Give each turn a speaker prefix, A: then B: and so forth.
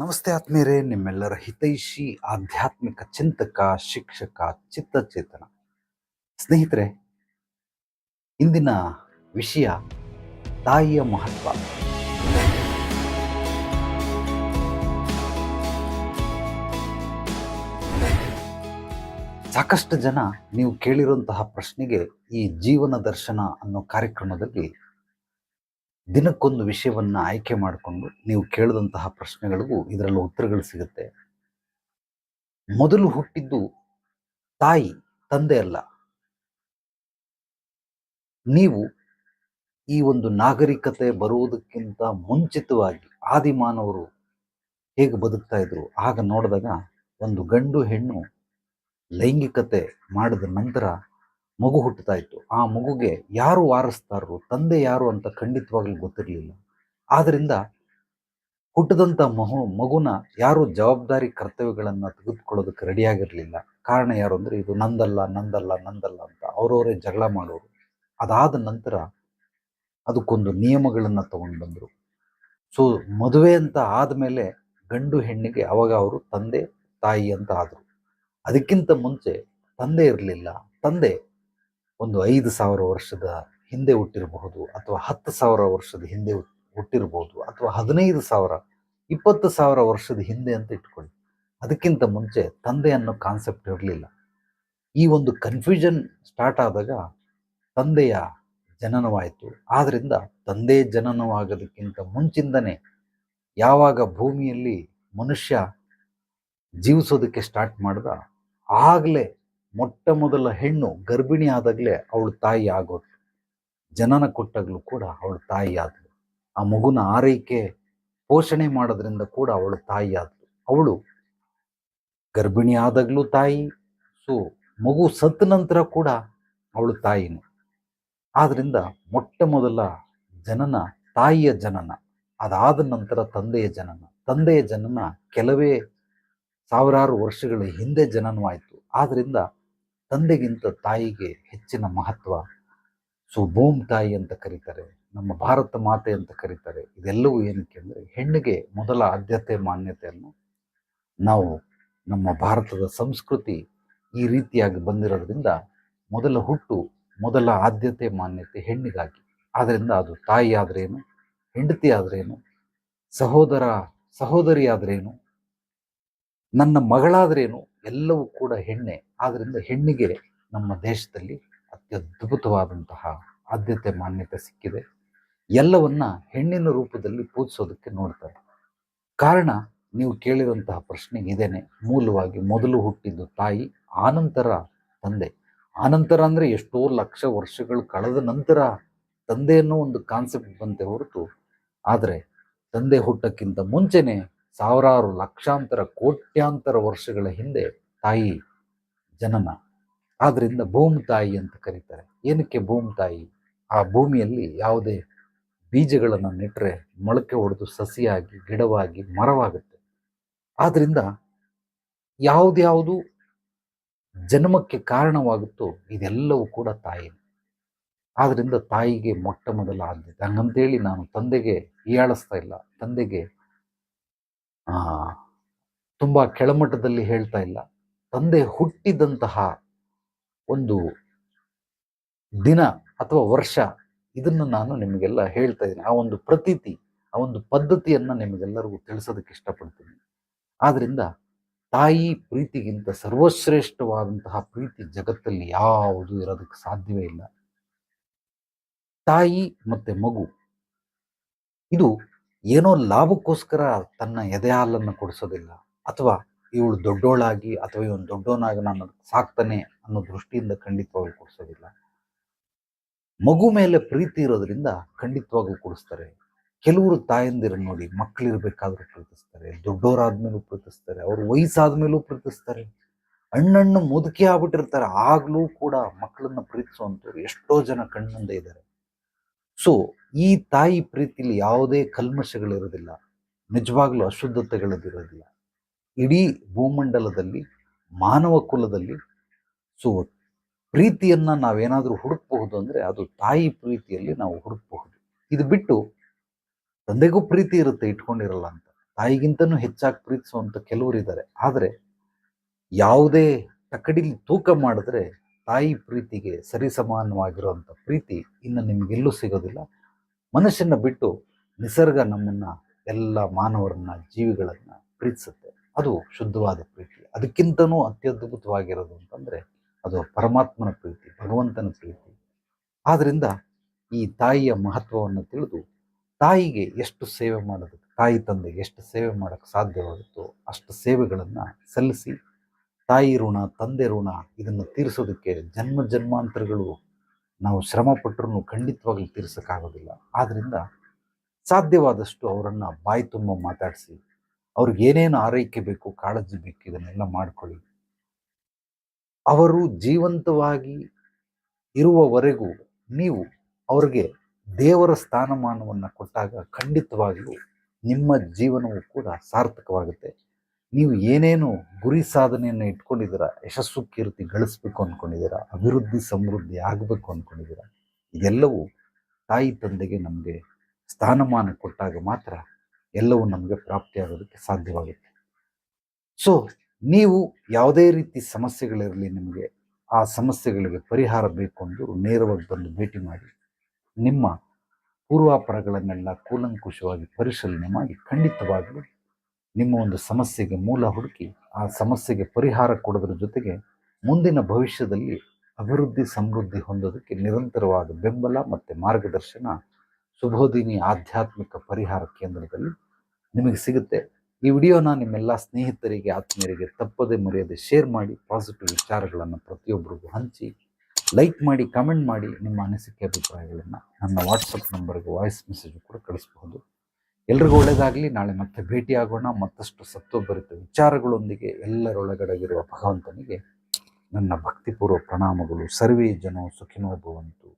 A: ನಮಸ್ತೆ ಆತ್ಮೀಯರೇ, ನಿಮ್ಮೆಲ್ಲರ ಹಿತೈಷಿ, ಆಧ್ಯಾತ್ಮಿಕ ಚಿಂತಕ, ಶಿಕ್ಷಕ, ಚಿತ್ತಚೇತನ. ಸ್ನೇಹಿತರೆ, ಇಂದಿನ ವಿಷಯ ತಾಯಿಯ ಮಹತ್ವ. ಸಾಕಷ್ಟು ಜನ ನೀವು ಕೇಳಿರುವಂತಹ ಪ್ರಶ್ನೆಗೆ ಈ ಜೀವನ ದರ್ಶನ ಅನ್ನೋ ಕಾರ್ಯಕ್ರಮದಲ್ಲಿ ದಿನಕ್ಕೊಂದು ವಿಷಯವನ್ನ ಆಯ್ಕೆ ಮಾಡಿಕೊಂಡು ನೀವು ಕೇಳಿದಂತಹ ಪ್ರಶ್ನೆಗಳಿಗೂ ಇದರಲ್ಲಿ ಉತ್ತರಗಳು ಸಿಗುತ್ತೆ. ಮೊದಲು ಹುಟ್ಟಿದ್ದು ತಾಯಿ, ತಂದೆ ಅಲ್ಲ. ನೀವು ಈ ಒಂದು ನಾಗರಿಕತೆ ಬರುವುದಕ್ಕಿಂತ ಮುಂಚಿತವಾಗಿ ಆದಿಮಾನವರು ಹೇಗೆ ಬದುಕ್ತಾ ಇದ್ರು, ಆಗ ನೋಡಿದಾಗ ಒಂದು ಗಂಡು ಹೆಣ್ಣು ಲೈಂಗಿಕತೆ ಮಾಡಿದ ನಂತರ ಮಗು ಹುಟ್ಟುತ್ತಾ ಇತ್ತು ಆ ಮಗುಗೆ ಯಾರು ವಾರಸ್ತಾರರು? ತಂದೆ ಯಾರು ಅಂತ ಖಂಡಿತವಾಗ್ಲೂ ಗೊತ್ತಿರಲಿಲ್ಲ. ಆದ್ದರಿಂದ ಹುಟ್ಟದಂತ ಮಹು, ಮಗುನ ಯಾರು ಜವಾಬ್ದಾರಿ ಕರ್ತವ್ಯಗಳನ್ನ ತೆಗೆದುಕೊಳ್ಳೋದಕ್ಕೆ ರೆಡಿಯಾಗಿರಲಿಲ್ಲ ಕಾರಣ ಯಾರು ಅಂದರೆ ಇದು ನಂದಲ್ಲ ನಂದಲ್ಲ ನಂದಲ್ಲ ಅಂತ ಅವರವರೇ ಜಗಳ ಮಾಡೋರು. ಅದಾದ ನಂತರ ಅದಕ್ಕೊಂದು ನಿಯಮಗಳನ್ನು ತಗೊಂಡು ಬಂದರು. ಸೊ ಮದುವೆ ಅಂತ ಆದಮೇಲೆ ಗಂಡು ಹೆಣ್ಣಿಗೆ ಅವಾಗ ಅವರು ತಂದೆ, ತಾಯಿ ಅಂತ ಆದ್ರು. ಅದಕ್ಕಿಂತ ಮುಂಚೆ ತಂದೆ ಇರಲಿಲ್ಲ. ತಂದೆ ಒಂದು ಐದು ಸಾವಿರ ವರ್ಷದ ಹಿಂದೆ ಹುಟ್ಟಿರಬಹುದು ಅಥವಾ ಹತ್ತು ಸಾವಿರ ವರ್ಷದ ಹಿಂದೆ ಹುಟ್- ಹುಟ್ಟಿರಬಹುದು ಅಥವಾ ಹದಿನೈದು ಸಾವಿರ, ಇಪ್ಪತ್ತು ಸಾವಿರ ವರ್ಷದ ಹಿಂದೆ ಅಂತ ಇಟ್ಕೊಳ್ಳಿ. ಅದಕ್ಕಿಂತ ಮುಂಚೆ ತಂದೆ ಅನ್ನೋ ಕಾನ್ಸೆಪ್ಟ್ ಇರಲಿಲ್ಲ. ಈ ಒಂದು ಕನ್ಫ್ಯೂಷನ್ ಸ್ಟಾರ್ಟ್ ಆದಾಗ ತಂದೆಯ ಜನನವಾಯಿತು. ಆದ್ದರಿಂದ ತಂದೆ ಜನನವಾಗೋದಕ್ಕಿಂತ ಮುಂಚಿಂದನೇ ಯಾವಾಗ ಭೂಮಿಯಲ್ಲಿ ಮನುಷ್ಯ ಜೀವಿಸೋದಕ್ಕೆ ಸ್ಟಾರ್ಟ್ ಮಾಡಿದ, ಆಗಲೇ ಮೊಟ್ಟ ಮೊದಲ ಹೆಣ್ಣು ಗರ್ಭಿಣಿ ಆದಾಗಲೇ ಅವಳು ತಾಯಿ ಆಗೋದು. ಜನನ ಕೊಟ್ಟಾಗಲೂ ಕೂಡ ಅವಳು ತಾಯಿ ಆದಳು ಆ ಮಗುನ ಆರೈಕೆ, ಪೋಷಣೆ ಮಾಡೋದ್ರಿಂದ ಕೂಡ ಅವಳು ತಾಯಿ ಆದಳು ಅವಳು ಗರ್ಭಿಣಿ ಆದಾಗಲೂ ತಾಯಿ, ಸೊ ಮಗು ಸತ್ತ ನಂತರ ಕೂಡ ಅವಳು ತಾಯಿನೇ. ಆದ್ದರಿಂದ ಮೊಟ್ಟ ಮೊದಲ ಜನನ ತಾಯಿಯ ಜನನ, ಅದಾದ ನಂತರ ತಂದೆಯ ಜನನ. ತಂದೆಯ ಜನನ ಕೆಲವೇ ಸಾವಿರಾರು ವರ್ಷಗಳ ಹಿಂದೆ ಜನನವಾಯಿತು. ಆದ್ರಿಂದ ತಂದೆಗಿಂತ ತಾಯಿಗೆ ಹೆಚ್ಚಿನ ಮಹತ್ವ ಸೊ ಭೂಮ್ ತಾಯಿ ಅಂತ ಕರೀತಾರೆ, ನಮ್ಮ ಭಾರತ ಮಾತೆ ಅಂತ ಕರೀತಾರೆ. ಇದೆಲ್ಲವೂ ಏನಕ್ಕೆ ಅಂದರೆ ಹೆಣ್ಣಿಗೆ ಮೊದಲ ಆದ್ಯತೆ ಮಾನ್ಯತೆಯನ್ನು ನಾವು ನಮ್ಮ ಭಾರತದ ಸಂಸ್ಕೃತಿ ಈ ರೀತಿಯಾಗಿ ಬಂದಿರೋದ್ರಿಂದ ಮೊದಲ ಹುಟ್ಟು, ಮೊದಲ ಆದ್ಯತೆ ಮಾನ್ಯತೆ ಹೆಣ್ಣಿಗಾಗಿ. ಆದ್ದರಿಂದ ಅದು ತಾಯಿ ಆದ್ರೇನು, ಹೆಂಡತಿ ಆದ್ರೇನು, ಸಹೋದರ, ಸಹೋದರಿ ಆದ್ರೇನು, ನನ್ನ ಮಗಳಾದ್ರೇನು ಎಲ್ಲವೂ ಕೂಡ ಹೆಣ್ಣೆ. ಆದ್ದರಿಂದ ಹೆಣ್ಣಿಗೆ ನಮ್ಮ ದೇಶದಲ್ಲಿ ಅತ್ಯದ್ಭುತವಾದಂತಹ ಆದ್ಯತೆ, ಮಾನ್ಯತೆ ಸಿಕ್ಕಿದೆ. ಎಲ್ಲವನ್ನ ಹೆಣ್ಣಿನ ರೂಪದಲ್ಲಿ ಪೂಜಿಸೋದಕ್ಕೆ ನೋಡ್ತಾರೆ. ಕಾರಣ ನೀವು ಕೇಳಿದಂತಹ ಪ್ರಶ್ನೆ ಇದೇನೆ. ಮೂಲವಾಗಿ ಮೊದಲು ಹುಟ್ಟಿದ್ದು ತಾಯಿ, ಆನಂತರ ತಂದೆ. ಆನಂತರ ಅಂದ್ರೆ ಎಷ್ಟೋ ಲಕ್ಷ ವರ್ಷಗಳು ಕಳೆದ ನಂತರ ತಂದೆ ಅನ್ನೋ ಒಂದು ಕಾನ್ಸೆಪ್ಟ್ ಬಂತೆ ಹೊರತು. ಆದರೆ ತಂದೆ ಹುಟ್ಟಕ್ಕಿಂತ ಮುಂಚೆನೆ ಸಾವಿರಾರು ಲಕ್ಷಾಂತರ ಕೋಟ್ಯಾಂತರ ವರ್ಷಗಳ ಹಿಂದೆ ತಾಯಿ ಜನನ. ಆದ್ದರಿಂದ ಭೂಮಿ ತಾಯಿ ಅಂತ ಕರೀತಾರೆ. ಏನಕ್ಕೆ ಭೂಮಿ ತಾಯಿ? ಆ ಭೂಮಿಯಲ್ಲಿ ಯಾವುದೇ ಬೀಜಗಳನ್ನು ನೆಟ್ಟರೆ ಮೊಳಕೆ ಹೊಡೆದು ಸಸಿಯಾಗಿ, ಗಿಡವಾಗಿ, ಮರವಾಗುತ್ತೆ. ಆದ್ದರಿಂದ ಯಾವುದ್ಯಾವುದು ಜನ್ಮಕ್ಕೆ ಕಾರಣವಾಗುತ್ತೋ ಇದೆಲ್ಲವೂ ಕೂಡ ತಾಯಿ. ಆದ್ದರಿಂದ ತಾಯಿಗೆ ಮೊಟ್ಟ ಮೊದಲ ಆದ್ಯತೆ. ಹಂಗಂತೇಳಿ ನಾನು ತಂದೆಗೆ ಹೀಯಾಳಿಸ್ತಾ ಇಲ್ಲ. ತಂದೆಗೆ ತುಂಬಾ ಕೆಳಮಟ್ಟದಲ್ಲಿ ಹೇಳ್ತಾ ಇಲ್ಲ. ತಂದೆ ಹುಟ್ಟಿದಂತಹ ಒಂದು ದಿನ ಅಥವಾ ವರ್ಷ, ಇದನ್ನು ನಾನು ನಿಮಗೆಲ್ಲ ಹೇಳ್ತಾ ಇದ್ದೀನಿ. ಆ ಒಂದು ಪ್ರತೀತಿ, ಆ ಒಂದು ಪದ್ಧತಿಯನ್ನು ನಿಮಗೆಲ್ಲರಿಗೂ ತಿಳಿಸೋದಕ್ಕೆ ಇಷ್ಟಪಡ್ತೀನಿ. ಆದ್ರಿಂದ ತಾಯಿ ಪ್ರೀತಿಗಿಂತ ಸರ್ವಶ್ರೇಷ್ಠವಾದಂತಹ ಪ್ರೀತಿ ಜಗತ್ತಲ್ಲಿ ಯಾವುದು ಇರೋದಕ್ಕೆ ಸಾಧ್ಯವೇ ಇಲ್ಲ. ತಾಯಿ ಮತ್ತೆ ಮಗು, ಇದು ಏನೋ ಲಾಭಕ್ಕೋಸ್ಕರ ತನ್ನ ಎದೆ ಹಾಲನ್ನು ಕೊಡಿಸೋದಿಲ್ಲ. ಅಥವಾ ಇವಳು ದೊಡ್ಡೋಳಾಗಿ ಅಥವಾ ಇವನು ದೊಡ್ಡೋನಾಗಿ ನಾನು ಸಾಕ್ತಾನೆ ಅನ್ನೋ ದೃಷ್ಟಿಯಿಂದ ಖಂಡಿತವಾಗ್ಲೂ ಕೊಡಿಸೋದಿಲ್ಲ. ಮಗು ಮೇಲೆ ಪ್ರೀತಿ ಇರೋದ್ರಿಂದ ಖಂಡಿತವಾಗ್ಲೂ ಕೊಡಿಸ್ತಾರೆ. ಕೆಲವರು ತಾಯಂದಿರು ನೋಡಿ ಮಕ್ಕಳಿರ್ಬೇಕಾದ್ರೂ ಪ್ರೀತಿಸ್ತಾರೆ. ದೊಡ್ಡೋರಾದ್ಮೇಲೂ ಪ್ರೀತಿಸ್ತಾರೆ. ಅವ್ರ ವಯಸ್ಸಾದ್ಮೇಲೂ ಪ್ರೀತಿಸ್ತಾರೆ. ಹಣ್ಣಣ್ಣು ಮುದುಕಿ ಆಗ್ಬಿಟ್ಟಿರ್ತಾರೆ. ಆಗ್ಲೂ ಕೂಡ ಮಕ್ಕಳನ್ನ ಪ್ರೀತಿಸುವಂಥವ್ರು ಎಷ್ಟೋ ಜನ ಕಣ್ಣಿಂದ ಇದ್ದಾರೆ. ಸೊ ಈ ತಾಯಿ ಪ್ರೀತಿಲಿ ಯಾವುದೇ ಕಲ್ಮಶಗಳಿರೋದಿಲ್ಲ ನಿಜವಾಗ್ಲೂ ಅಶುದ್ಧತೆಗಳದಿರೋದಿಲ್ಲ ಇಡೀ ಭೂಮಂಡಲದಲ್ಲಿ, ಮಾನವ ಕುಲದಲ್ಲಿ ಸೊ, ಪ್ರೀತಿಯನ್ನ ನಾವೇನಾದರೂ ಹುಡುಕಬಹುದು ಅಂದ್ರೆ ಅದು ತಾಯಿ ಪ್ರೀತಿಯಲ್ಲಿ ನಾವು ಹುಡುಕಬಹುದು. ಇದು ಬಿಟ್ಟು ತಂದೆಗೂ ಪ್ರೀತಿ ಇರುತ್ತೆ ಇಟ್ಕೊಂಡಿರಲ್ಲ ಅಂತ. ತಾಯಿಗಿಂತನೂ ಹೆಚ್ಚಾಗಿ ಪ್ರೀತಿಸುವಂಥ ಕೆಲವರು ಇದ್ದಾರೆ. ಆದರೆ ಯಾವುದೇ ತಕ್ಕಡಿಲಿ ತೂಕ ಮಾಡಿದ್ರೆ ತಾಯಿ ಪ್ರೀತಿಗೆ ಸರಿಸಮಾನವಾಗಿರುವಂಥ ಪ್ರೀತಿ ಇನ್ನು ನಿಮಗೆಲ್ಲೂ ಸಿಗೋದಿಲ್ಲ. ಮನುಷ್ಯನ ಬಿಟ್ಟು ನಿಸರ್ಗ ನಮ್ಮನ್ನ ಎಲ್ಲ ಮಾನವರನ್ನ, ಜೀವಿಗಳನ್ನ ಪ್ರೀತಿಸುತ್ತೆ. ಅದು ಶುದ್ಧವಾದ ಪ್ರೀತಿ. ಅದಕ್ಕಿಂತನೂ ಅತ್ಯದ್ಭುತವಾಗಿರೋದು ಅಂತಂದ್ರೆ ಅದು ಪರಮಾತ್ಮನ ಪ್ರೀತಿ, ಭಗವಂತನ ಪ್ರೀತಿ. ಆದ್ರಿಂದ ಈ ತಾಯಿಯ ಮಹತ್ವವನ್ನು ತಿಳಿದು ತಾಯಿಗೆ ಎಷ್ಟು ಸೇವೆ ಮಾಡೋದಕ್ಕೆ, ತಾಯಿ ತಂದೆಗೆ ಎಷ್ಟು ಸೇವೆ ಮಾಡಕ್ಕೆ ಸಾಧ್ಯವಾಗುತ್ತೋ ಅಷ್ಟು ಸೇವೆಗಳನ್ನು ಸಲ್ಲಿಸಿ ತಾಯಿ ಋಣ, ತಂದೆ ಋಣ ಇದನ್ನು ತೀರಿಸೋದಕ್ಕೆ ಜನ್ಮ ಜನ್ಮಾಂತರಗಳು ನಾವು ಶ್ರಮ ಪಟ್ಟರೂ ಖಂಡಿತವಾಗ್ಲೂ ತೀರ್ಸೋಕ್ಕಾಗೋದಿಲ್ಲ. ಆದ್ದರಿಂದ ಸಾಧ್ಯವಾದಷ್ಟು ಅವರನ್ನು ಬಾಯಿ ತುಂಬ ಮಾತಾಡಿಸಿ, ಅವ್ರಿಗೆ ಏನೇನು ಆರೈಕೆ ಬೇಕು, ಕಾಳಜಿ ಬೇಕು ಇದನ್ನೆಲ್ಲ ಮಾಡ್ಕೊಳ್ಳಿ. ಅವರು ಜೀವಂತವಾಗಿ ಇರುವವರೆಗೂ ನೀವು ಅವ್ರಿಗೆ ದೇವರ ಸ್ಥಾನಮಾನವನ್ನು ಕೊಟ್ಟಾಗ ಖಂಡಿತವಾಗಿಯೂ ನಿಮ್ಮ ಜೀವನವು ಕೂಡ ಸಾರ್ಥಕವಾಗುತ್ತೆ. ನೀವು ಏನೇನು ಗುರಿ ಸಾಧನೆಯನ್ನು ಇಟ್ಕೊಂಡಿದ್ದೀರಾ? ಯಶಸ್ಸು ಕೀರ್ತಿ ಗಳಿಸ್ಬೇಕು ಅಂದ್ಕೊಂಡಿದ್ದೀರಾ ಅಭಿವೃದ್ಧಿ ಸಮೃದ್ಧಿ ಆಗಬೇಕು ಅಂದ್ಕೊಂಡಿದ್ದೀರಾ ಇದೆಲ್ಲವೂ ತಾಯಿ ತಂದೆಗೆ ನಮಗೆ ಸ್ಥಾನಮಾನ ಕೊಟ್ಟಾಗ ಮಾತ್ರ ಎಲ್ಲವೂ ನಮಗೆ ಪ್ರಾಪ್ತಿಯಾಗೋದಕ್ಕೆ ಸಾಧ್ಯವಾಗುತ್ತೆ. ಸೊ ನೀವು ಯಾವುದೇ ರೀತಿ ಸಮಸ್ಯೆಗಳಿರಲಿ ನಿಮಗೆ ಆ ಸಮಸ್ಯೆಗಳಿಗೆ ಪರಿಹಾರ ಬೇಕು ಅಂದರೂ ನೇರವಾಗಿ ಬಂದು ಭೇಟಿ ಮಾಡಿ. ನಿಮ್ಮ ಪೂರ್ವಾಪರಗಳನ್ನೆಲ್ಲ ಕೂಲಂಕುಷವಾಗಿ ಪರಿಶೀಲನೆ ಮಾಡಿ ಖಂಡಿತವಾಗಲೂ ನಿಮ್ಮ ಒಂದು ಸಮಸ್ಯೆಗೆ ಮೂಲ ಹುಡುಕಿ, ಆ ಸಮಸ್ಯೆಗೆ ಪರಿಹಾರ ಕೊಡೋದ್ರ ಜೊತೆಗೆ ಮುಂದಿನ ಭವಿಷ್ಯದಲ್ಲಿ ಅಭಿವೃದ್ಧಿ, ಸಮೃದ್ಧಿ ಹೊಂದೋದಕ್ಕೆ ನಿರಂತರವಾದ ಬೆಂಬಲ ಮತ್ತು ಮಾರ್ಗದರ್ಶನ ಸುಬೋಧಿನಿ ಆಧ್ಯಾತ್ಮಿಕ ಪರಿಹಾರ ಕೇಂದ್ರದಲ್ಲಿ ನಿಮಗೆ ಸಿಗುತ್ತೆ. ಈ ವಿಡಿಯೋನ ನಿಮ್ಮೆಲ್ಲ ಸ್ನೇಹಿತರಿಗೆ, ಆತ್ಮೀಯರಿಗೆ ತಪ್ಪದೆ ಮರೆಯದೆ ಶೇರ್ ಮಾಡಿ ಪಾಸಿಟಿವ್ ವಿಚಾರಗಳನ್ನು ಪ್ರತಿಯೊಬ್ಬರಿಗೂ ಹಂಚಿ ಲೈಕ್ ಮಾಡಿ ಕಮೆಂಟ್ ಮಾಡಿ ನಿಮ್ಮ ಅನಿಸಿಕೆ ಅಭಿಪ್ರಾಯಗಳನ್ನು ನನ್ನ ವಾಟ್ಸಪ್ ನಂಬರ್ಗೆ ವಾಯ್ಸ್ ಮೆಸೇಜ್ ಕೂಡ ಕಳಿಸಬಹುದು. ಎಲ್ರಿಗೂ ಒಳ್ಳೆಯದಾಗಲಿ ನಾಳೆ ಮತ್ತೆ ಭೇಟಿಯಾಗೋಣ ಮತ್ತಷ್ಟು ಸತ್ವಭರಿತ ವಿಚಾರಗಳೊಂದಿಗೆ ಎಲ್ಲರೊಳಗಡಗಿರುವ ಭಗವಂತನಿಗೆ ನನ್ನ ಭಕ್ತಿಪೂರ್ವ ಪ್ರಣಾಮಗಳು. ಸರ್ವೇ ಜನೋ ಸುಖಿನೋ ಭವಂತು.